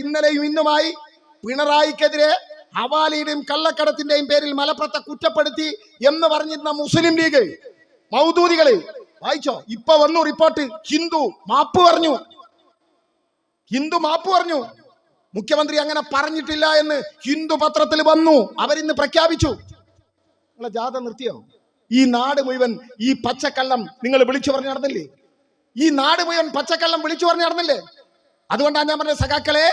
ഇന്നലെയും ഇന്നുമായി പിണറായിക്കെതിരെ ഹവാലിയുടെയും കള്ളക്കടത്തിന്റെയും പേരിൽ മലപ്പുറത്തെ കുറ്റപ്പെടുത്തി എന്ന് പറഞ്ഞിരുന്ന മുസ്ലിം ലീഗ്. മൗദൂദികൾ വായിച്ചോ? ഇപ്പൊ വന്നു റിപ്പോർട്ട്. ഹിന്ദു മാപ്പ് പറഞ്ഞു. ഹിന്ദു മാപ്പ് പറഞ്ഞു. മുഖ്യമന്ത്രി അങ്ങനെ പറഞ്ഞിട്ടില്ല എന്ന് ഹിന്ദു പത്രത്തിൽ വന്നു. അവരിന്ന് പ്രഖ്യാപിച്ചു. നിങ്ങളെ ജാഥ നിർത്തിയോ? ഈ നാട് മുഴുവൻ ഈ പച്ചക്കള്ളം നിങ്ങൾ വിളിച്ചു പറഞ്ഞു നടന്നില്ലേ? ഈ നാട് മുഴുവൻ പച്ചക്കള്ളം വിളിച്ചു പറഞ്ഞു നടന്നില്ലേ? അതുകൊണ്ടാണ് ഞാൻ പറഞ്ഞത് സഖാക്കളെ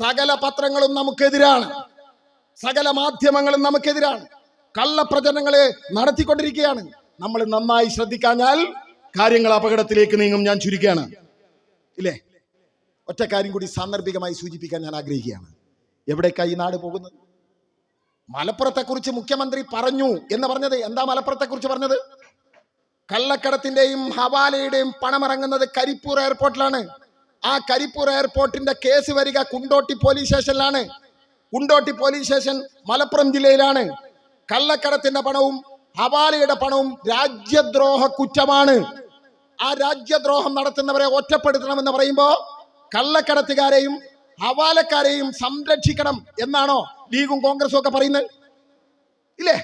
സകല പത്രങ്ങളും നമുക്കെതിരാണ്. സകല മാധ്യമങ്ങളും നമുക്കെതിരാണ്. കള്ളപ്രചരണങ്ങളെ നടത്തിക്കൊണ്ടിരിക്കുകയാണ്. നമ്മൾ നന്നായി ശ്രദ്ധിക്കാഞ്ഞാൽ കാര്യങ്ങൾ അപകടത്തിലേക്ക് നീങ്ങും ഞാൻ ചുരുക്കുകയാണ്. ഇല്ലേ? ഒറ്റ കാര്യം കൂടി സാന്ദർഭികമായി സൂചിപ്പിക്കാൻ ഞാൻ ആഗ്രഹിക്കുകയാണ്. എവിടേക്കാണ് ഈ നാട് പോകുന്നത്? മലപ്പുറത്തെക്കുറിച്ച് മുഖ്യമന്ത്രി പറഞ്ഞു എന്ന് പറഞ്ഞത് എന്താ മലപ്പുറത്തെക്കുറിച്ച് പറഞ്ഞത്? കള്ളക്കടത്തിന്റെയും ഹവാലയുടെയും പണമിറങ്ങുന്നത് കരിപ്പൂർ എയർപോർട്ടിലാണ്. ആ കരിപ്പൂർ എയർപോർട്ടിന്റെ കേസ് വരിക കുണ്ടോട്ടി പോലീസ് സ്റ്റേഷനിലാണ്. കുണ്ടോട്ടി പോലീസ് സ്റ്റേഷൻ മലപ്പുറം ജില്ലയിലാണ്. കള്ളക്കടത്തിന്റെ പണവും ഹവാലയുടെ പണവും രാജ്യദ്രോഹ കുറ്റമാണ്. ആ രാജ്യദ്രോഹം നടത്തുന്നവരെ ഒറ്റപ്പെടുത്തണമെന്ന് പറയുമ്പോൾ കള്ളക്കടത്തുകാരെയും ഹവാലക്കാരെയും സംരക്ഷിക്കണം എന്നാണോ ലീഗും കോൺഗ്രസും ഒക്കെ പറയുന്നത്? ഇല്ലേ?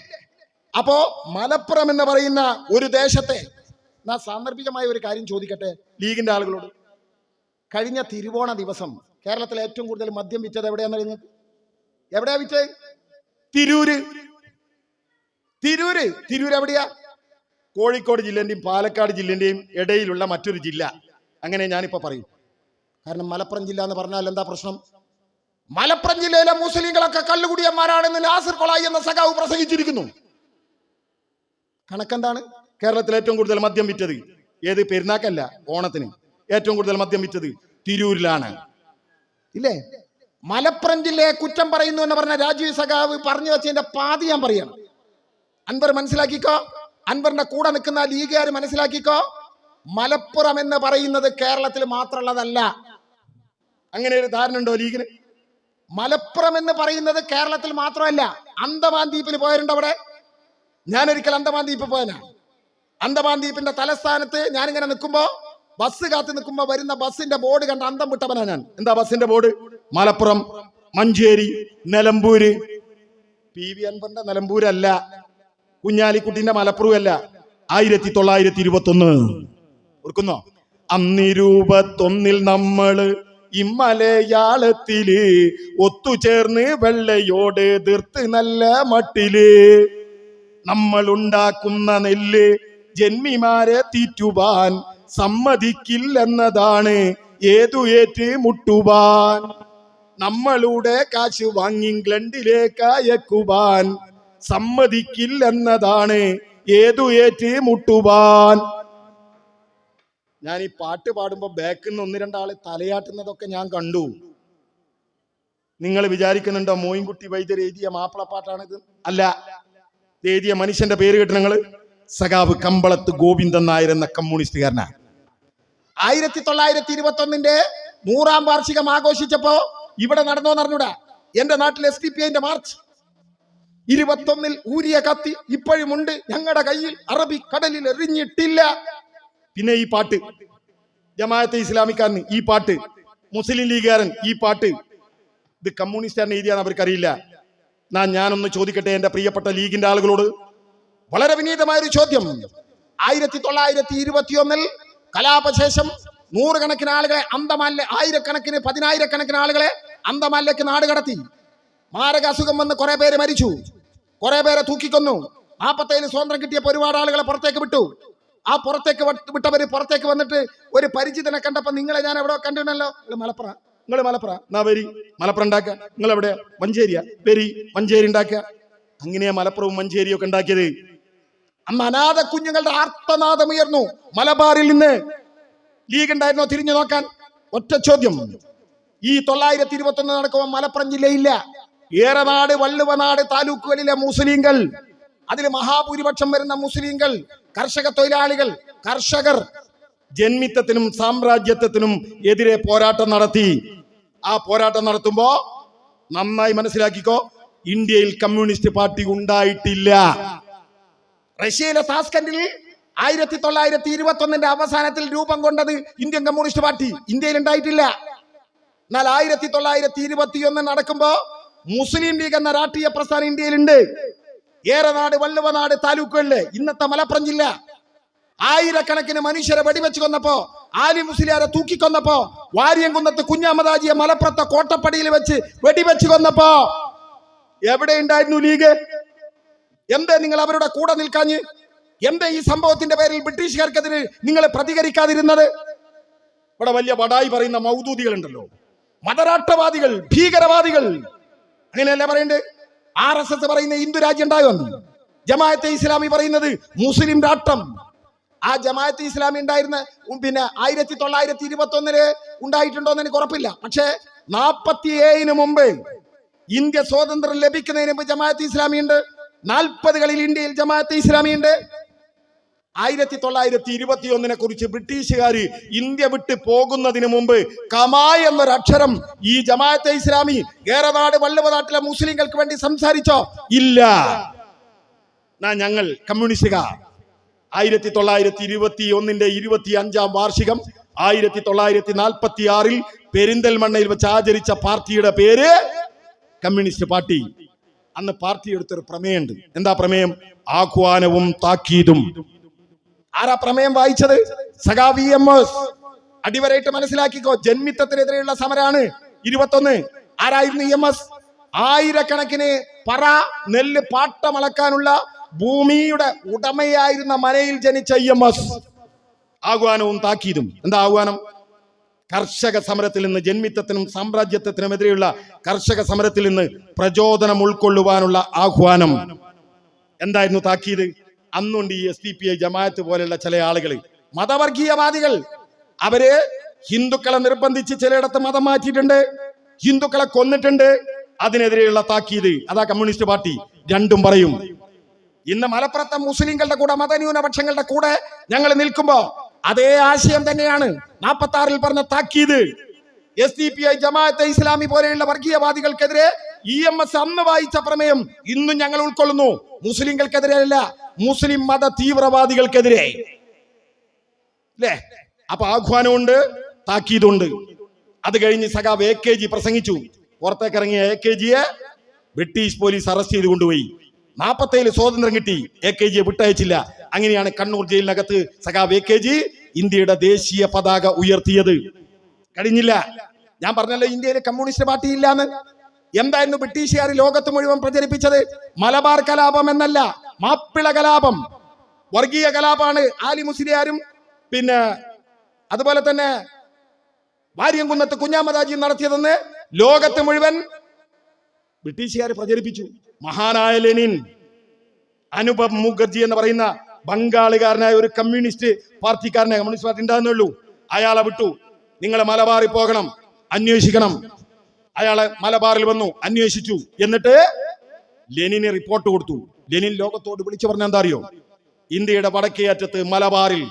അപ്പോ മലപ്പുറം എന്ന് പറയുന്ന ഒരു ദേശത്തെ ഞാൻ സാന്ദർഭികമായ ഒരു കാര്യം ചോദിക്കട്ടെ ലീഗിന്റെ ആളുകളോട്? കഴിഞ്ഞ തിരുവോണ ദിവസം കേരളത്തിൽ ഏറ്റവും കൂടുതൽ മദ്യം വിറ്റത് എവിടെയാന്ന് നിങ്ങൾക്ക് എവിടെയാ വിറ്റത്? തിരൂര്. തിരൂര്. തിരൂര് എവിടെയാ? കോഴിക്കോട് ജില്ലേന്റെയും പാലക്കാട് ജില്ലേന്റെയും ഇടയിലുള്ള മറ്റൊരു ജില്ല. അങ്ങനെ ഞാനിപ്പോ പറയും. കാരണം മലപ്പുറം ജില്ല എന്ന് പറഞ്ഞാൽ എന്താ പ്രശ്നം? മലപ്പുറം ജില്ലയിലെ മുസ്ലിങ്ങളൊക്കെ കല്ലുകുടിയന്മാരാണെന്ന് നാസിർ കൊളായി എന്ന സഖാവ് പ്രസംഗിച്ചിരിക്കുന്നു. കണക്കെന്താണ്? കേരളത്തിൽ ഏറ്റവും കൂടുതൽ മദ്യം വിറ്റത്. ഏത് പെരുന്നാക്കല്ല ഓണത്തിന്. ഏറ്റവും കൂടുതൽ മദ്യം വിറ്റത് തിരൂരിലാണ്. ഇല്ലേ? മലപ്പുറം ജില്ലയെ കുറ്റം പറയുന്നു എന്ന് പറഞ്ഞ രാജീവ് സഖാവ് പറഞ്ഞു വെച്ചതിന്റെ പാതി ഞാൻ പറയണം. അൻവർ മനസ്സിലാക്കിക്കോ? അൻവറിന്റെ കൂടെ നിൽക്കുന്ന ലീഗുകാർ മനസ്സിലാക്കിക്കോ? മലപ്പുറം എന്ന് പറയുന്നത് കേരളത്തിൽ മാത്രമുള്ളതല്ല. അങ്ങനെ ഒരു ധാരണ ഉണ്ടോ ലീഗിന്? മലപ്പുറം എന്ന് പറയുന്നത് കേരളത്തിൽ മാത്രമല്ല. അന്തമാൻ ദ്വീപിൽ പോയരുണ്ട് അവിടെ? ഞാനൊരിക്കൽ അന്തമാൻ ദ്വീപിൽ പോയനാ. അന്തമാൻ ദ്വീപിന്റെ തലസ്ഥാനത്ത് ഞാനിങ്ങനെ നിൽക്കുമ്പോ ബസ് കാത്ത് നിൽക്കുമ്പോ വരുന്ന ബസ്സിന്റെ ബോർഡ് കണ്ട അന്തം വിട്ടവനാ ഞാൻ. എന്താ ബസ്സിന്റെ board? Malappuram Manjeri Nilambur. P V അൻപന്റെ നിലമ്പൂരല്ല കുഞ്ഞാലിക്കുട്ടിന്റെ മലപ്പുറം അല്ല ആയിരത്തി തൊള്ളായിരത്തി ഇരുപത്തി ഒന്ന് ഓർക്കുന്നോ അന്നിരൂപത്തൊന്നിൽ നമ്മൾ ഇമ്മലയാളത്തിൽ ഒത്തുചേർന്ന് വെള്ളയോട് തീർത്ത് നല്ല മട്ടിൽ. നമ്മൾ ഉണ്ടാക്കുന്ന നെല്ല് ജന്മിമാരെ തീറ്റുവാൻ സമ്മതിക്കില്ലെന്നതാണ് ഏതു ഏറ്റ് മുട്ടുവാൻ. നമ്മളുടെ കാശ് വാങ്ങി ഇംഗ്ലണ്ടിലേക്ക് അയക്കുവാൻ സമ്മതിക്കില്ലെന്നതാണ് ഏതു ഏറ്റ് മുട്ടുവാൻ. ഞാൻ ഈ പാട്ട് പാടുമ്പോ ബാക്കിൽ നിന്ന് ഒന്ന് രണ്ടാളെ തലയാട്ടുന്നതൊക്കെ ഞാൻ കണ്ടു. നിങ്ങൾ വിചാരിക്കുന്നുണ്ടോ മോയിൻകുട്ടി വൈദ്യർ എഴുതിയ മാപ്പിളപ്പാട്ടാണിത് അല്ല. എഴുതിയ മനുഷ്യന്റെ പേര് കേട്ട് നിങ്ങൾ സഖാവ് കമ്പളത്ത് ഗോവിന്ദൻ നായർ എന്ന കമ്മ്യൂണിസ്റ്റുകാരനാ ആയിരത്തി തൊള്ളായിരത്തി ഇരുപത്തി ഒന്നിന്റെ നൂറാം വാർഷികം ആഘോഷിച്ചപ്പോ ഇവിടെ നടന്നോന്ന് അറിഞ്ഞൂടാ എന്റെ നാട്ടിൽ എസ് ഡി പി ഐന്റെ മാർച്ച്. ഇരുപത്തൊന്നിൽ ഊരിയ കത്തി ഇപ്പോഴുമുണ്ട് ഞങ്ങളുടെ കയ്യിൽ അറബി കടലിൽ എറിഞ്ഞിട്ടില്ല. പിന്നെ ഈ പാട്ട്. ജമാഅത്തെ ഇസ്ലാമിക്കാരന് ഈ പാട്ട്. മുസ്ലിം ലീഗുകാരൻ ഈ പാട്ട്. ഇത് കമ്മ്യൂണിസ്റ്റുകാരൻ എഴുതിയാന്ന് അവർക്കറിയില്ല. ഞാൻ ഞാനൊന്ന് ചോദിക്കട്ടെ എന്റെ പ്രിയപ്പെട്ട ലീഗിന്റെ ആളുകളോട്. വളരെ വിനീതമായ ഒരു ചോദ്യം. ആയിരത്തി തൊള്ളായിരത്തി ഇരുപത്തിയൊന്നിൽ കലാപശേഷം നൂറുകണക്കിന് ആളുകളെ അന്തമാനിലെ ആയിരക്കണക്കിന് പതിനായിരക്കണക്കിന് ആളുകളെ അന്തമാനിലേക്ക് നാട് കടത്തി. മാരക അസുഖം വന്ന് കുറെ പേര് മരിച്ചു. കുറെ പേരെ തൂക്കിക്കൊന്നു. നാപ്പത്തേഴിന് സ്വാതന്ത്ര്യം കിട്ടിയപ്പോൾ ഒരുപാട് ആളുകളെ പുറത്തേക്ക് വിട്ടു. ആ പുറത്തേക്ക് വിട്ടവർ പുറത്തേക്ക് വന്നിട്ട് ഒരു പരിചിതനെ കണ്ടപ്പോൾ നിങ്ങളെ ഞാൻ എവിടെ കണ്ടിട്ടുണ്ടല്ലോ. നിങ്ങൾ മലപ്പുറ നിങ്ങൾ മലപ്പുറ. എന്നാ വരി? മലപ്പുറം ഉണ്ടാക്കുക. നിങ്ങൾ എവിടെയാ? മഞ്ചേരിയാ. വരി? മഞ്ചേരി ഉണ്ടാക്കുക. അങ്ങനെയാ മലപ്പുറവും മഞ്ചേരിയും ഒക്കെ ഉണ്ടാക്കിയത്. അന്ന് അനാഥ കുഞ്ഞുങ്ങളുടെ ആർത്തനാദം ഉയർന്നു. മലബാറിൽ നിന്ന് ലീഗ് ഉണ്ടായിരുന്നോ തിരിഞ്ഞു നോക്കാൻ? ഒറ്റ ചോദ്യം. ഈ തൊള്ളായിരത്തി ഇരുപത്തി ഒന്ന് നടക്കുമ്പോൾ മലപ്പുറം ജില്ലയില്ല. ഏറനാട് വള്ളുവനാട് താലൂക്കുകളിലെ മുസ്ലിങ്ങൾ അതിൽ മഹാഭൂരിപക്ഷം വരുന്ന മുസ്ലിങ്ങൾ കർഷക തൊഴിലാളികൾ കർഷകർ ജന്മിത്തത്തിനും സാമ്രാജ്യത്വത്തിനും എതിരെ പോരാട്ടം നടത്തി. ആ പോരാട്ടം നടത്തുമ്പോ നന്നായി മനസ്സിലാക്കിക്കോ ഇന്ത്യയിൽ കമ്മ്യൂണിസ്റ്റ് പാർട്ടി ഉണ്ടായിട്ടില്ല. റഷ്യയിലെ താസ്കൻഡിൽ ആയിരത്തി തൊള്ളായിരത്തി ഇരുപത്തി ഒന്നിന്റെ അവസാനത്തിൽ രൂപം കൊണ്ടത് ഇന്ത്യൻ കമ്മ്യൂണിസ്റ്റ് പാർട്ടി. ഇന്ത്യയിൽ ഉണ്ടായിട്ടില്ല. എന്നാൽ ആയിരത്തി തൊള്ളായിരത്തി ഇരുപത്തി ഒന്ന് നടക്കുമ്പോ മുസ്ലിം ലീഗ് എന്ന രാഷ്ട്രീയ പ്രസ്ഥാനം ഇന്ത്യയിലുണ്ട്. ഏറനാട് വല്ലുവനാട് താലൂക്കുകളിൽ. ഇന്നത്തെ മലപ്പുറം ജില്ല. ആയിരക്കണക്കിന് മനുഷ്യരെ വെടിവെച്ച് കൊന്നപ്പോ ആലി മുസ്ലിയാരെ തൂക്കിക്കൊന്നപ്പോ വാര്യംകുന്നത്ത് കുഞ്ഞാമദാജിയെ മലപ്പുറത്തെ കോട്ടപ്പടിയിൽ വെച്ച് വെടിവെച്ച് കൊന്നപ്പോ എവിടെ ഉണ്ടായിരുന്നു ലീഗ്? എന്തേ നിങ്ങൾ അവരുടെ കൂടെ നിൽക്കാഞ്ഞ്? എന്തേ ഈ സംഭവത്തിന്റെ പേരിൽ ബ്രിട്ടീഷുകാർക്കെതിരെ നിങ്ങൾ പ്രതികരിക്കാതിരുന്നത്? ഇവിടെ വലിയ വടായി പറയുന്ന മൗദൂദികളുണ്ടല്ലോ. മതരാഷ്ട്രവാദികൾ ഭീകരവാദികൾ. അങ്ങനെയല്ലേ പറയണ്ടേ? ആർ എസ് എസ് പറയുന്ന ഹിന്ദു രാജ്യം ഉണ്ടാകുമെന്ന് ജമാഅത്തെ ഇസ്ലാമി പറയുന്നത് മുസ്ലിം രാഷ്ട്രം. ആ ജമാഅത്തെ ഇസ്ലാമി ഉണ്ടായിരുന്ന പിന്നെ ആയിരത്തി തൊള്ളായിരത്തി ഇരുപത്തി ഒന്നിൽ ഉണ്ടായിട്ടുണ്ടോ എന്ന് എനിക്ക് ഉറപ്പില്ല. പക്ഷേ നാൽപ്പത്തി ഏഴിന് മുമ്പ് ഇന്ത്യ സ്വാതന്ത്ര്യം ലഭിക്കുന്നതിന് മുമ്പ് ജമാഅത്തെ ഇസ്ലാമി ഉണ്ട്. നാൽപ്പതുകളിൽ ഇന്ത്യയിൽ ജമാഅത്ത് ഇസ്ലാമി ഉണ്ട് ആയിരത്തി തൊള്ളായിരത്തി ഇരുപത്തി ഒന്നിനെ കുറിച്ച് ബ്രിട്ടീഷുകാർ ഇന്ത്യ വിട്ട് പോകുന്നതിന് മുമ്പ് കമാ എന്നൊരക്ഷരം ഈ ജമാഅത്തെ ഇസ്ലാമി ഏറനാട് വള്ളുവനാട്ടിലെ മുസ്ലിങ്ങൾക്ക് വേണ്ടി സംസാരിച്ചോ? ഇല്ല. ഞങ്ങൾ കമ്മ്യൂണിസ്റ്റുകാർ ആയിരത്തി തൊള്ളായിരത്തി ഇരുപത്തി ഒന്നിന്റെ ഇരുപത്തി അഞ്ചാം വാർഷികം ആയിരത്തി തൊള്ളായിരത്തി നാൽപ്പത്തി ആറിൽ പെരിന്തൽമണ്ണയിൽ വെച്ച് ആചരിച്ച പാർട്ടിയുടെ പേര് കമ്മ്യൂണിസ്റ്റ് പാർട്ടി. അന്ന് പാർട്ടി എടുത്തൊരു പ്രമേയമുണ്ട്. എന്താ പ്രമേയം? ആഹ്വാനവും താക്കീതും. ആരാ പ്രമേയം വായിച്ചത്? സഖാ വി എം എസ്. അടിവരായിട്ട് മനസ്സിലാക്കിക്കോ ജന്മിത്തത്തിനെതിരെയുള്ള സമരാണ്. ഇരുപത്തൊന്ന്. ആരായിരുന്നു എം എസ്? ആയിരക്കണക്കിന് പറ നെല്ല് പാട്ടമളക്കാനുള്ള ഭൂമിയുടെ ഉടമയായിരുന്ന മനയിൽ ജനിച്ച എം എസ്. ആഹ്വാനവും താക്കീതും. എന്താ ആഹ്വാനം കർഷക സമരത്തിൽ നിന്ന് ജന്മിത്തത്തിനും സാമ്രാജ്യത്വത്തിനുമെതിരെയുള്ള കർഷക സമരത്തിൽ നിന്ന് പ്രചോദനം ഉൾക്കൊള്ളുവാനുള്ള ആഹ്വാനം. എന്തായിരുന്നു താക്കീത്? അന്നുണ്ട് ഈ S D P I Jamaat പോലെയുള്ള ചില ആളുകൾ മതവർഗീയവാദികൾ. അവർ ഹിന്ദുക്കളെ നിർബന്ധിച്ച് ചിലയിടത്ത് മതം മാറ്റിയിട്ടുണ്ട്. ഹിന്ദുക്കളെ കൊന്നിട്ടുണ്ട്. അതിനെതിരെയുള്ള താക്കീത്. അതാ കമ്മ്യൂണിസ്റ്റ് പാർട്ടി. രണ്ടും പറയും. ഇന്ന് മലപ്പുറത്തെ മുസ്ലിങ്ങളുടെ കൂടെ മതന്യൂനപക്ഷങ്ങളുടെ കൂടെ ഞങ്ങൾ നിൽക്കുമ്പോ അതേ ആശയം തന്നെയാണ് നാൽപ്പത്തി ആറിൽ പറഞ്ഞ താക്കീത്. S D P I Jamaat-e Islami പോലെയുള്ള വർഗീയവാദികൾക്കെതിരെ ഇ എം എസ് അന്ന് വായിച്ച പ്രമേയം ഇന്നും ഞങ്ങൾ ഉൾക്കൊള്ളുന്നു. മുസ്ലിങ്ങൾക്കെതിരെ അല്ല മുസ്ലിം മത തീവ്രവാദികൾക്കെതിരെ. അല്ലേ അപ്പൊ ആഹ്വാനമുണ്ട് താക്കീതുണ്ട്. അത് കഴിഞ്ഞ് സഖാവ് എ കെ ജി പ്രസംഗിച്ചു. പുറത്തേക്ക് ഇറങ്ങിയ എ കെ ജിയെ ബ്രിട്ടീഷ് പോലീസ് അറസ്റ്റ് ചെയ്ത് കൊണ്ടുപോയി. നാപ്പത്തേഴ് സ്വാതന്ത്ര്യം കിട്ടി. എ കെ ജിയെ വിട്ടയച്ചില്ല. അങ്ങനെയാണ് കണ്ണൂർ ജയിലിനകത്ത് സഖാവ് എ കെ ജി ഇന്ത്യയുടെ ദേശീയ പതാക ഉയർത്തിയത്. കഴിഞ്ഞില്ല. ഞാൻ പറഞ്ഞല്ലോ ഇന്ത്യയിലെ കമ്മ്യൂണിസ്റ്റ് പാർട്ടി ഇല്ലാന്ന്. എന്തായിരുന്നു ബ്രിട്ടീഷുകാർ ലോകത്ത് മുഴുവൻ പ്രചരിപ്പിച്ചത്? മലബാർ കലാപം എന്നല്ല മാപ്പിള കലാപം. വർഗീയ കലാപമാണ് ആലി മുസ്ലിയാരും പിന്നെ അതുപോലെ തന്നെ വാര്യംകുന്നത്ത് കുഞ്ഞാമദാജി നടത്തിയതെന്ന് ലോകത്ത് മുഴുവൻ ബ്രിട്ടീഷുകാർ പ്രചരിപ്പിച്ചു. മഹാനായ ലെനിൻ അനുപം മുഖർജി എന്ന് പറയുന്ന ബംഗാളുകാരനായ ഒരു കമ്മ്യൂണിസ്റ്റ് പാർട്ടിക്കാരനെ കമ്മ്യൂണിസ്റ്റ് പാർട്ടി ഉണ്ടാകുന്നുള്ളൂ. അയാളെ വിട്ടു. നിങ്ങളെ മലബാറിൽ പോകണം. അന്വേഷിക്കണം. അയാളെ മലബാറിൽ വന്നു. അന്വേഷിച്ചു. എന്നിട്ട് ലെനിന് റിപ്പോർട്ട് കൊടുത്തു. ലെനിൻ ലോകത്തോട് വിളിച്ചു പറഞ്ഞ എന്താ അറിയോ ഇന്ത്യയുടെ വടക്കേ അറ്റത്ത് മലബാറിൽ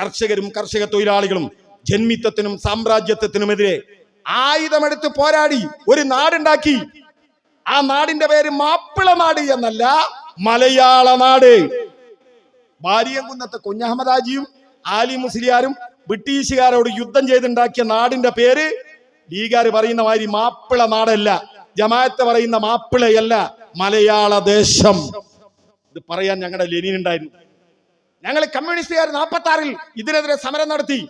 കർഷകരും കർഷക തൊഴിലാളികളും ജന്മിത്വത്തിനും സാമ്രാജ്യത്വത്തിനുമെതിരെ ആയുധമെടുത്ത് പോരാടി ഒരു നാടുണ്ടാക്കി. ആ നാടിന്റെ പേര് മാപ്പിള നാട് എന്നല്ല മലയാള നാട്. ഭാര്യകുന്നത്തെ കുഞ്ഞഹമ്മദാജിയും ആലി മുസ്ലിയാരും ബ്രിട്ടീഷുകാരോട് യുദ്ധം ചെയ്തുണ്ടാക്കിയ നാടിന്റെ പേര് ലീഗാർ പറയുന്ന മാതിരി മാപ്പിള നാടല്ല. ജമാഅത്ത് പറയുന്ന മാപ്പിളയല്ല മലയാള ദേശം. ഇത് പറയാൻ ഞങ്ങളുടെ ലെനിൻ ഉണ്ടായിരുന്നു. ഞങ്ങൾ കമ്മ്യൂണിസ്റ്റുകാർ നാൽപ്പത്തി ആറിൽ ഇതിനെതിരെ സമരം നടത്തി.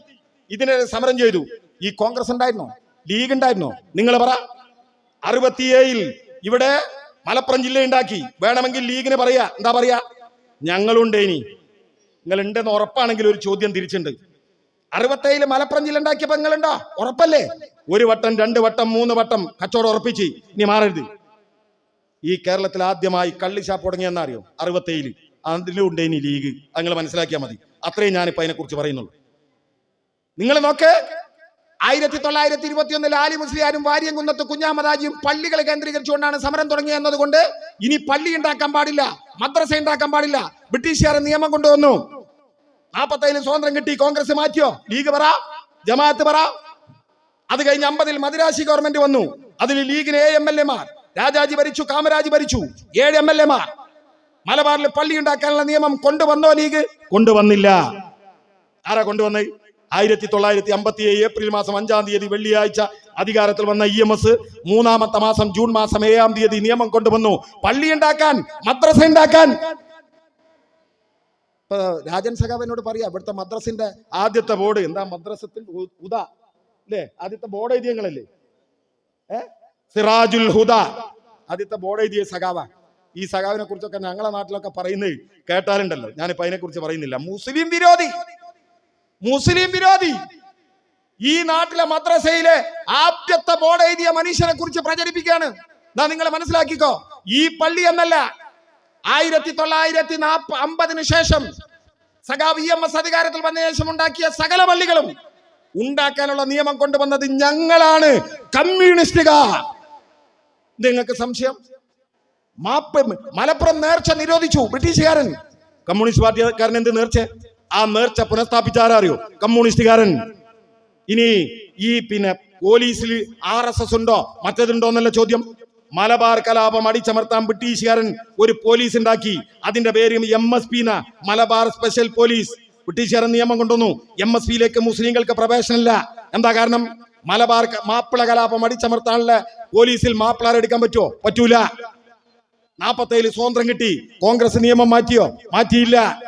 ഇതിനെതിരെ സമരം ചെയ്തു. ഈ കോൺഗ്രസ് ഉണ്ടായിരുന്നോ? ലീഗ് ഉണ്ടായിരുന്നോ? നിങ്ങൾ പറ. അറുപത്തിയേഴിൽ ഇവിടെ മലപ്പുറം ജില്ല ഉണ്ടാക്കി വേണമെങ്കിൽ ലീഗിന് പറയാ. എന്താ പറയാ? ഞങ്ങളുണ്ട് ഇനി. നിങ്ങൾ ഉണ്ടെന്ന് ഉറപ്പാണെങ്കിൽ ഒരു ചോദ്യം തിരിച്ചുണ്ട്. അറുപത്തേഴിൽ മലപ്പുറം ജില്ല ഉണ്ടാക്കിയപ്പോ നിങ്ങളുണ്ടോ ഉറപ്പല്ലേ? ഒരു വട്ടം രണ്ട് വട്ടം മൂന്ന് വട്ടം കച്ചവടം ഉറപ്പിച്ച് ഇനി മാറരുത്. ഈ കേരളത്തിൽ ആദ്യമായി കള്ളി ഷാപ്പ് തുടങ്ങിയെന്ന് അറിയോ? അറുപത്തേഴിൽ. അതിലും ഉണ്ട് ഇനി ലീഗ്. അത് നിങ്ങൾ മനസ്സിലാക്കിയാൽ മതി. അത്രയും ഞാനിപ്പോ അതിനെക്കുറിച്ച് പറയുന്നുള്ളൂ. നിങ്ങൾ നോക്ക്. ആയിരത്തി തൊള്ളായിരത്തി ഇരുപത്തി ഒന്നിൽ ആലി മുസ്ലിയാരും വാര്യം കുന്നത്ത് കുഞ്ഞാമദാജിയും പള്ളികളെ കേന്ദ്രീകരിച്ചുകൊണ്ടാണ് സമരം തുടങ്ങിയത് എന്നതുകൊണ്ട് ഇനി പള്ളി ഉണ്ടാക്കാൻ പാടില്ല മദ്രസ ഉണ്ടാക്കാൻ പാടില്ല ബ്രിട്ടീഷുകാരെ നിയമം കൊണ്ടുവന്നു. നാപ്പത്തേഴിൽ സ്വാതന്ത്ര്യം കിട്ടി കോൺഗ്രസ് മാറ്റിയോ? ലീഗ് പറ ജമാഅത്ത് പറ. അത് കഴിഞ്ഞ് അമ്പതിൽ മദിരാശി ഗവൺമെന്റ് വന്നു. അതിൽ ലീഗിന് ഏഴ് എം എൽ എമാർ രാജാജി ഭരിച്ചു കാമരാജ് ഭരിച്ചു ഏഴ് എം എൽ എമാർ മലബാറിൽ പള്ളി ഉണ്ടാക്കാനുള്ള നിയമം കൊണ്ടുവന്നോ ലീഗ്? കൊണ്ടുവന്നില്ല. ആരാ കൊണ്ടുവന്നത് ആയിരത്തി തൊള്ളായിരത്തി അമ്പത്തി ഏഴ് ഏപ്രിൽ മാസം അഞ്ചാം തീയതി വെള്ളിയാഴ്ച അധികാരത്തിൽ വന്ന ഇ എം എസ് മൂന്നാമത്തെ മാസം ജൂൺ മാസം ഏഴാം തീയതി നിയമം കൊണ്ടുവന്നു. പള്ളി ഉണ്ടാക്കാൻ മദ്രസ ഉണ്ടാക്കാൻ ഇപ്പൊ രാജൻ സഖാവിനോട് പറയാം ഇവിടുത്തെ മദ്രസിന്റെ ആദ്യത്തെ ബോർഡ് എന്താ മദ്രസത്തിൽ ഹുദ അല്ലേ? ആദ്യത്തെ ബോർഡ് എഴുതിയങ്ങളല്ലേ? ഏ? സിറാജുൽ ഹുദ ആദ്യത്തെ ബോർഡ് എഴുതിയ സഖാവ. ഈ സഖാവിനെ കുറിച്ചൊക്കെ ഞങ്ങളെ നാട്ടിലൊക്കെ പറയുന്നത് കേട്ടാലുണ്ടല്ലോ. അതിനെ കുറിച്ച് പറയുന്നില്ല. മുസ്ലിം വിരോധി മുസ്ലിം വിരോധി. ഈ നാട്ടിലെ മദ്രസയിലെ ആദ്യത്തെ ബോർഡ് എഴുതിയ മനുഷ്യനെ കുറിച്ച് പ്രചരിപ്പിക്കുകയാണ്. എന്നാ നിങ്ങൾ മനസ്സിലാക്കിക്കോ. ഈ പള്ളി എന്നല്ല ആയിരത്തി തൊള്ളായിരത്തി നാപ്പ അമ്പതിനു ശേഷം സഖാവ് ഇ എം എസ് അധികാരത്തിൽ വന്ന ശേഷം ഉണ്ടാക്കിയ സകല പള്ളികളും ഉണ്ടാക്കാനുള്ള നിയമം കൊണ്ടുവന്നത് ഞങ്ങളാണ്. കമ്മ്യൂണിസ്റ്റുകാർ നിങ്ങൾക്ക് സംശയം? മാപ്പ് മലപ്പുറം നേർച്ച നിരോധിച്ചു ബ്രിട്ടീഷുകാരൻ. കമ്മ്യൂണിസ്റ്റ് പാർട്ടിക്കാരൻ എന്ത് നേർച്ച? ആ നേർച്ച പുനഃസ്ഥാപിച്ചാരറിയോ കമ്മ്യൂണിസ്റ്റുകാരൻ. ഇനി ഈ പിന്നെ പോലീസിൽ ആർ എസ് എസ് ഉണ്ടോ? മറ്റേതുണ്ടോ എന്നുള്ള ചോദ്യം. മലബാർ കലാപം അടിച്ചമർത്താൻ ബ്രിട്ടീഷുകാരൻ ഒരു പോലീസ് ഉണ്ടാക്കി. അതിന്റെ പേര് M S P Malabar special police ബ്രിട്ടീഷുകാരൻ നിയമം കൊണ്ടുവന്നു? എം എസ് പിയിലേക്ക് മുസ്ലിങ്ങൾക്ക് പ്രവേശനമില്ല. എന്താ കാരണം? മലബാർ മാപ്പിള കലാപം അടിച്ചമർത്താനുള്ള പോലീസിൽ മാപ്പിളാർ എടുക്കാൻ പറ്റുമോ പറ്റൂല. നാപ്പത്തേഴിൽ സ്വാതന്ത്ര്യം കിട്ടി. കോൺഗ്രസ് നിയമം മാറ്റിയോ? മാറ്റിയില്ല.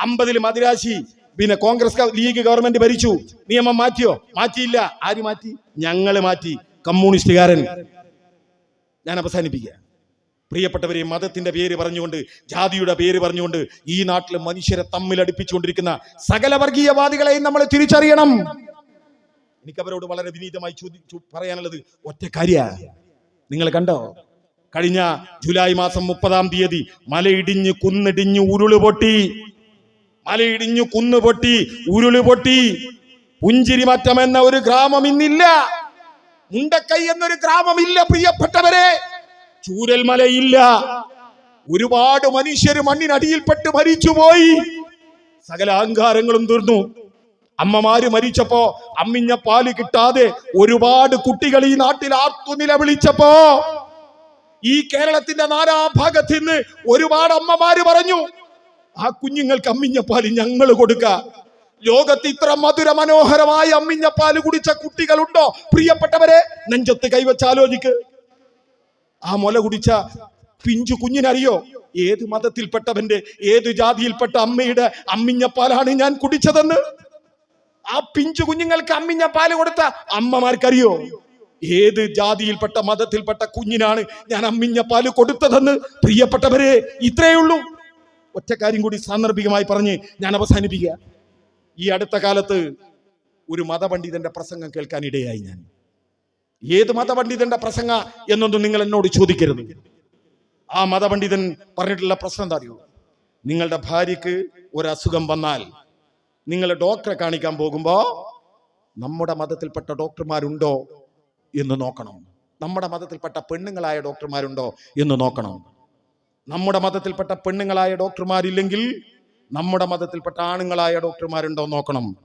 അമ്പതിൽ മദിരാശി. പിന്നെ കോൺഗ്രസ് ലീഗ് ഗവൺമെന്റ് ഭരിച്ചു. നിയമം മാറ്റിയോ? മാറ്റിയില്ല. ആര് മാറ്റി? ഞങ്ങൾ മാറ്റി. കമ്മ്യൂണിസ്റ്റുകാരൻ. ഞാൻ അവസാനിപ്പിക്കുക. പ്രിയപ്പെട്ടവരെ മതത്തിന്റെ പേര് പറഞ്ഞുകൊണ്ട് ജാതിയുടെ പേര് പറഞ്ഞുകൊണ്ട് ഈ നാട്ടിലെ മനുഷ്യരെ തമ്മിൽ അടുപ്പിച്ചുകൊണ്ടിരിക്കുന്ന സകല വർഗീയവാദികളെയും നമ്മൾ തിരിച്ചറിയണം. എനിക്ക് അവരോട് വളരെ വിനീതമായി ചോദിച്ചു പറയാനുള്ളത് ഒറ്റ കാര്യ. നിങ്ങൾ കണ്ടോ? കഴിഞ്ഞ ജൂലൈ മാസം മുപ്പതാം തീയതി മലയിടിഞ്ഞ് കുന്നിടിഞ്ഞ് ഉരുൾ പൊട്ടി. മലയിടിഞ്ഞു കുന്നു പൊട്ടി ഉരുൾ പൊട്ടി. പുഞ്ചിരിമറ്റം എന്ന ഒരു ഗ്രാമം ഇന്നില്ല. മുണ്ടക്കൈ എന്നൊരു ഗ്രാമമില്ല പ്രിയപ്പെട്ടവരെ. ചൂരൽമലയില്ല. ഒരുപാട് മനുഷ്യര് മണ്ണിനടിയിൽപ്പെട്ട് മരിച്ചുപോയി. സകല അഹങ്കാരങ്ങളും തീർന്നു. അമ്മമാര് മരിച്ചപ്പോ അമ്മിഞ്ഞ പാൽ കിട്ടാതെ ഒരുപാട് കുട്ടികൾ ഈ നാട്ടിൽ ആർത്തു നിലവിളിച്ചപ്പോ ഈ കേരളത്തിന്റെ നാനാഭാഗത്ത് നിന്ന് ഒരുപാട് അമ്മമാര് പറഞ്ഞു ആ കുഞ്ഞുങ്ങൾക്ക് അമ്മിഞ്ഞ പാൽ ഞങ്ങൾ കൊടുക്ക. ലോകത്ത് ഇത്ര മധുര മനോഹരമായ അമ്മിഞ്ഞപ്പാൽ കുടിച്ച കുട്ടികളുണ്ടോ? പ്രിയപ്പെട്ടവരെ നെഞ്ചത്ത് കൈവച്ച് ആലോചിക്ക്. ആ മുല കുടിച്ച പിഞ്ചു കുഞ്ഞിനറിയോ? ഏത് മതത്തിൽപ്പെട്ടവന്റെ ഏത് ജാതിയിൽപ്പെട്ട അമ്മയുടെ അമ്മിഞ്ഞപ്പാലാണ് ഞാൻ കുടിച്ചതെന്ന്? ആ പിഞ്ചു കുഞ്ഞുങ്ങൾക്ക് അമ്മിഞ്ഞ പാൽ കൊടുത്ത അമ്മമാർക്കറിയോ? ഏത് ജാതിയിൽപ്പെട്ട മതത്തിൽപ്പെട്ട കുഞ്ഞിനാണ് ഞാൻ അമ്മിഞ്ഞ പാൽ കൊടുത്തതെന്ന്? പ്രിയപ്പെട്ടവരെ ഇത്രയേ ഉള്ളൂ. ഒറ്റക്കാര്യം കൂടി സാന്ദർഭികമായി പറഞ്ഞ് ഞാൻ അവസാനിപ്പിക്കുക. ഈ അടുത്ത കാലത്ത് ഒരു മതപണ്ഡിതന്റെ പ്രസംഗം കേൾക്കാൻ ഇടയായി ഞാൻ. ഏത് മതപണ്ഡിതന്റെ പ്രസംഗ എന്നൊന്നും നിങ്ങൾ എന്നോട് ചോദിക്കരുത്. ആ മതപണ്ഡിതൻ പറഞ്ഞിട്ടുള്ള പ്രശ്നം എന്താ അറിയോ? നിങ്ങളുടെ ഭാര്യക്ക് ഒരു അസുഖം വന്നാൽ നിങ്ങൾ ഡോക്ടറെ കാണിക്കാൻ പോകുമ്പോൾ നമ്മുടെ മതത്തിൽപ്പെട്ട ഡോക്ടർമാരുണ്ടോ എന്ന് നോക്കണം. നമ്മുടെ മതത്തിൽപ്പെട്ട പെണ്ണുങ്ങളായ ഡോക്ടർമാരുണ്ടോ എന്ന് നോക്കണം. നമ്മുടെ മതത്തിൽപ്പെട്ട പെണ്ണുങ്ങളായ ഡോക്ടർമാരില്ലെങ്കിൽ നമ്മുടെ മതത്തിൽപ്പെട്ട ആണുങ്ങളായ ഡോക്ടർമാരുണ്ടോ നോക്കണം.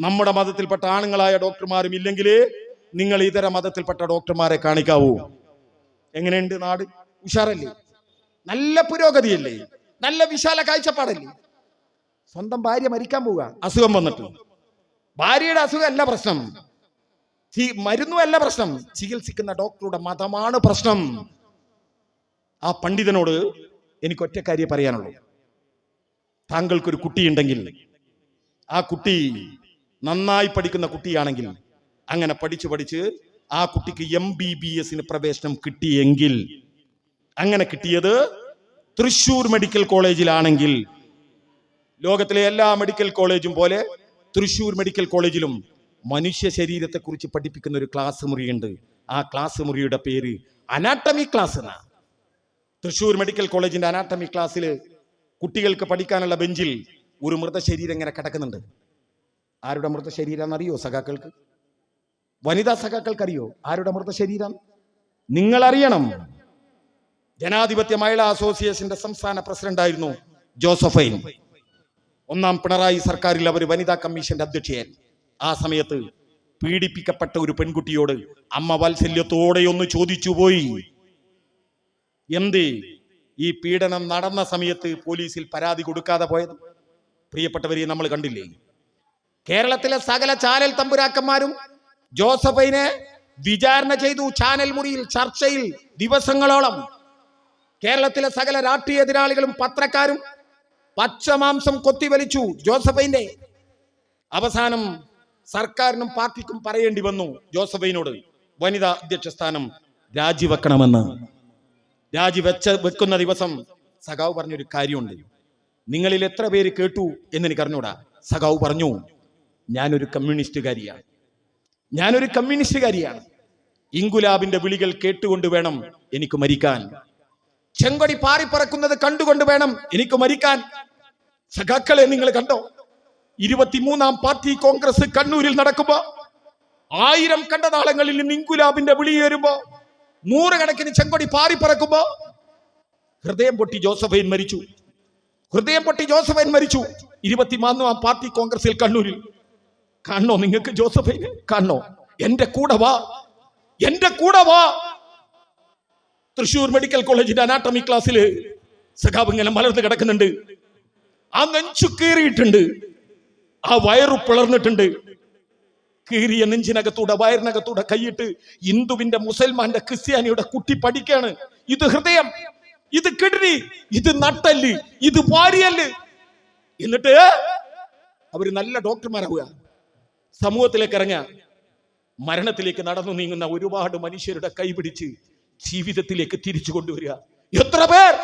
നമ്മുടെ മതത്തിൽപ്പെട്ട ആണുങ്ങളായ ഡോക്ടർമാരും ഇല്ലെങ്കിൽ നിങ്ങൾ ഇതര മതത്തിൽപ്പെട്ട ഡോക്ടർമാരെ കാണിക്കാവൂ. എങ്ങനെയുണ്ട് നാട്? ഉഷാറല്ലേ? നല്ല പുരോഗതിയല്ലേ? നല്ല വിശാല കാഴ്ചപ്പാടല്ലേ? സ്വന്തം ഭാര്യ മരിക്കാൻ പോവുക. അസുഖം വന്നിട്ട്. ഭാര്യയുടെ അസുഖം അല്ല പ്രശ്നം. മരുന്നുമല്ല പ്രശ്നം. ചികിത്സിക്കുന്ന ഡോക്ടറുടെ മതമാണ് പ്രശ്നം. ആ പണ്ഡിതനോട് എനിക്ക് ഒറ്റ പറയാനുള്ളൂ. താങ്കൾക്കൊരു കുട്ടിയുണ്ടെങ്കിൽ ആ കുട്ടി നന്നായി പഠിക്കുന്ന കുട്ടിയാണെങ്കിൽ അങ്ങനെ പഠിച്ച് പഠിച്ച് ആ കുട്ടിക്ക് എം ബി ബി എസിന് പ്രവേശനം കിട്ടിയെങ്കിൽ അങ്ങനെ കിട്ടിയത് തൃശൂർ മെഡിക്കൽ കോളേജിലാണെങ്കിൽ ലോകത്തിലെ എല്ലാ മെഡിക്കൽ കോളേജും പോലെ തൃശൂർ മെഡിക്കൽ കോളേജിലും മനുഷ്യ ശരീരത്തെക്കുറിച്ച് പഠിപ്പിക്കുന്ന ഒരു ക്ലാസ് മുറിയുണ്ട്. ആ ക്ലാസ് മുറിയുടെ പേര് അനാട്ടമി ക്ലാസ് എന്നാ തൃശൂർ മെഡിക്കൽ കോളേജിന്റെ അനാട്ടമി ക്ലാസ്സിൽ കുട്ടികൾക്ക് പഠിക്കാനുള്ള ബെഞ്ചിൽ ഒരു മൃതശരീരം ഇങ്ങനെ കിടക്കുന്നുണ്ട്. ആരുടെ മൃതശരീരം എന്നറിയോ സഖാക്കൾക്ക്? വനിതാ സഖാക്കൾക്ക് അറിയോ ആരുടെ മൃതശരീരം? നിങ്ങൾ അറിയണം ജനാധിപത്യ മഹിളാ അസോസിയേഷന്റെ സംസ്ഥാന പ്രസിഡന്റായിരുന്നു ജോസഫൈൻ. ഒന്നാം പിണറായി സർക്കാരിൽ അവർ വനിതാ കമ്മീഷന്റെ അധ്യക്ഷയായി. ആ സമയത്ത് പീഡിപ്പിക്കപ്പെട്ട ഒരു പെൺകുട്ടിയോട് അമ്മ വാത്സല്യത്തോടെ ഒന്ന് ചോദിച്ചു പോയി എന്തേ? ഈ പീഡനം നടന്ന സമയത്ത് പോലീസിൽ പരാതി കൊടുക്കാതെ പോയത്? പ്രിയപ്പെട്ടവരെ നമ്മൾ കണ്ടില്ലേ? കേരളത്തിലെ സകല ചാനൽ തമ്പുരാക്കന്മാരും ജോസഫൈനെ വിചാരണ ചെയ്തു ചാനൽ മുറിയിൽ ചർച്ചയിൽ ദിവസങ്ങളോളം. കേരളത്തിലെ സകല രാഷ്ട്രീയ എതിരാളികളും പത്രക്കാരും പച്ചമാംസം കൊത്തിവലിച്ചു ജോസഫൈന്റെ അവസാനം സർക്കാരിനും പാർട്ടിക്കും പറയേണ്ടി വന്നു ജോസഫൈനോട്. വനിതാ അധ്യക്ഷ സ്ഥാനം രാജിവെക്കണമെന്ന്. രാജിവെച്ച വെക്കുന്ന ദിവസം സഖാവ് പറഞ്ഞൊരു കാര്യമുണ്ട്. നിങ്ങളിൽ എത്ര പേര് കേട്ടു എന്ന് എനിക്ക് അറിഞ്ഞൂടാ സഖാവ് പറഞ്ഞു ഞാനൊരു കമ്മ്യൂണിസ്റ്റുകാരിയാണ്. ഞാനൊരു കമ്മ്യൂണിസ്റ്റുകാരിയാണ്. ഇങ്കുലാബിന്റെ വിളികൾ കേട്ടുകൊണ്ട് വേണം എനിക്ക് മരിക്കാൻ. ചെങ്കൊടി പാറിപ്പറക്കുന്നത് കണ്ടുകൊണ്ട് വേണം എനിക്ക് മരിക്കാൻ. സഖാക്കളെ നിങ്ങൾ കണ്ടോ? ഇരുപത്തിമൂന്നാം പാർട്ടി കോൺഗ്രസ് കണ്ണൂരിൽ നടക്കുമ്പോ ആയിരം കണ്ടതാളങ്ങളിൽ നിന്ന് ഇങ്കുലാബിന്റെ വിളി വരുമ്പോ നൂറുകണക്കിന് ചെങ്കൊടി പാറിപ്പറക്കുമ്പോ ഹൃദയം പൊട്ടി ജോസഫൈൻ മരിച്ചു. ഹൃദയം പൊട്ടി ജോസഫൈൻ മരിച്ചു. ഇരുപത്തിമൂന്നാം പാർട്ടി കോൺഗ്രസിൽ കണ്ണൂരിൽ. കാണോ നിങ്ങൾക്ക് ജോസഫൈന്? കാണോ എന്റെ കൂടെ വാ. എന്റെ കൂടെ വാ. തൃശൂർ മെഡിക്കൽ കോളേജിന്റെ അനാട്ടമി ക്ലാസ്സിൽ സഖാബ് ഇങ്ങനെ മലർന്ന് കിടക്കുന്നുണ്ട്. ആ നെഞ്ചു കീറിയിട്ടുണ്ട്. ആ വയറു പിളർന്നിട്ടുണ്ട്. കീറിയ നെഞ്ചിനകത്തൂടെ വയറിനകത്തൂടെ കൈയിട്ട് ഹിന്ദുവിന്റെ മുസൽമാന്റെ ക്രിസ്ത്യാനിയുടെ കുട്ടി പഠിക്കാണ്. ഇത് ഹൃദയം ഇത് കിഡ്നി ഇത് നട്ടൽ ഇത് വാരിയൽ എന്നിട്ട് അവർ നല്ല ഡോക്ടർമാരാവുക. സമൂഹത്തിലേക്ക് ഇറങ്ങുക. മരണത്തിലേക്ക് നടന്നു നീങ്ങുന്ന ഒരുപാട് മനുഷ്യരുടെ കൈപിടിച്ച് ജീവിതത്തിലേക്ക് തിരിച്ചു കൊണ്ടുവരിക. എത്ര പേർ?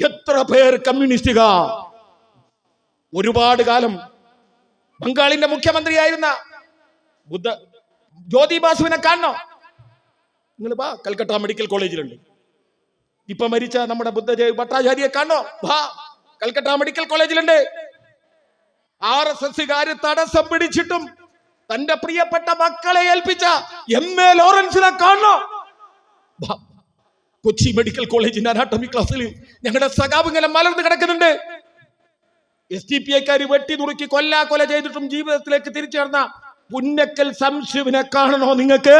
എത്ര പേർ കമ്മ്യൂണിസ്റ്റുകാർ? ഒരുപാട് കാലം ബംഗാളിന്റെ മുഖ്യമന്ത്രിയായിരുന്ന ബുദ്ധ ജ്യോതി ബാസുവിനെ കാണണോ? നിങ്ങൾ വാ കൽക്കട്ട മെഡിക്കൽ കോളേജിലുണ്ട്. ഇപ്പൊ മരിച്ച നമ്മുടെ ബുദ്ധദേവ് ഭട്ടാചാര്യെ കാണോ വാ കൽക്കട്ട മെഡിക്കൽ കോളേജിലുണ്ട്. ആർ എസ് എസ്സുകാര് തടസ്സം പിടിച്ചിട്ടും തന്റെ പ്രിയപ്പെട്ട മക്കളെ ഏൽപ്പിച്ച എം എ ലോറൻസിനെ കാണോ കൊച്ചി മെഡിക്കൽ കോളേജിന്റെ അനാട്ടമി ക്ലാസ്സിൽ ഞങ്ങളുടെ സഖാബ് ഇങ്ങനെ മലർന്ന് കിടക്കുന്നുണ്ട്. എസ് ടി പി ഐക്കാർ വെട്ടി നുറുക്കി കൊല്ലാ കൊല ചെയ്തിട്ടും ജീവിതത്തിലേക്ക് തിരിച്ചു ചേർന്ന പുന്നക്കൽ സംശുവിനെ കാണണോ നിങ്ങൾക്ക്?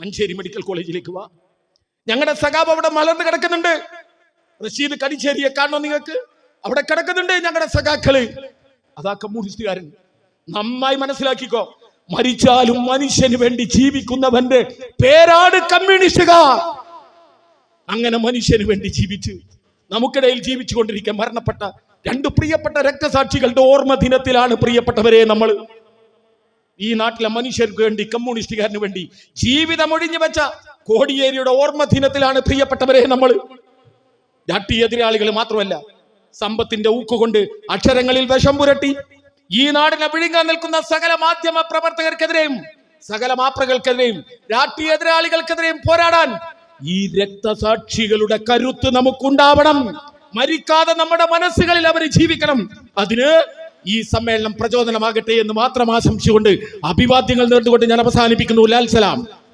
മഞ്ചേരി മെഡിക്കൽ കോളേജിലേക്ക് വാ. ഞങ്ങളുടെ സഖാബ് അവിടെ മലർന്ന് കിടക്കുന്നുണ്ട്. റഷീദ് കടിച്ചേരിയെ കാണണോ നിങ്ങൾക്ക്? അവിടെ കിടക്കുന്നുണ്ട് ഞങ്ങളുടെ സഖാക്കൾ. അതാ കമ്മ്യൂണിസ്റ്റുകാരൻ. നന്നായി മനസ്സിലാക്കിക്കോ. മരിച്ചാലും മനുഷ്യന് വേണ്ടി ജീവിക്കുന്നവന്റെ പേരാണ് കമ്മ്യൂണിസ്റ്റുകാർ. അങ്ങനെ മനുഷ്യന് വേണ്ടി ജീവിച്ച് നമുക്കിടയിൽ ജീവിച്ചുകൊണ്ടിരിക്കാൻ മരണപ്പെട്ട രണ്ട് പ്രിയപ്പെട്ട രക്തസാക്ഷികളുടെ ഓർമ്മ ദിനത്തിലാണ് പ്രിയപ്പെട്ടവരെ നമ്മൾ. ഈ നാട്ടിലെ മനുഷ്യർക്ക് വേണ്ടി കമ്മ്യൂണിസ്റ്റുകാരന് വേണ്ടി ജീവിതം ഒഴിഞ്ഞു വെച്ച കോടിയേരിയുടെ ഓർമ്മ ദിനത്തിലാണ് പ്രിയപ്പെട്ടവരെ നമ്മൾ. രാഷ്ട്രീയ എതിരാളികൾ മാത്രമല്ല സമ്പത്തിന്റെ ഊക്കുകൊണ്ട് അക്ഷരങ്ങളിൽ വിഷം പുരട്ടി ഈ നാടിനെ വിഴുങ്ങാൻ നിൽക്കുന്ന സകല മാധ്യമ പ്രവർത്തകർക്കെതിരെയും സകല മാപ്രകൾക്കെതിരെയും രാഷ്ട്രീയ എതിരാളികൾക്കെതിരെയും പോരാടാൻ ഈ രക്തസാക്ഷികളുടെ കരുത്ത് നമുക്കുണ്ടാവണം. മരിക്കാതെ നമ്മുടെ മനസ്സുകളിൽ അവർ ജീവിക്കണം. അതിന് ഈ സമ്മേളനം പ്രചോദനമാകട്ടെ എന്ന് മാത്രം ആശംസിച്ചുകൊണ്ട് അഭിവാദ്യങ്ങൾ നേർന്നുകൊണ്ട് ഞാൻ അവസാനിപ്പിക്കുന്നു. ലാൽ സലാം.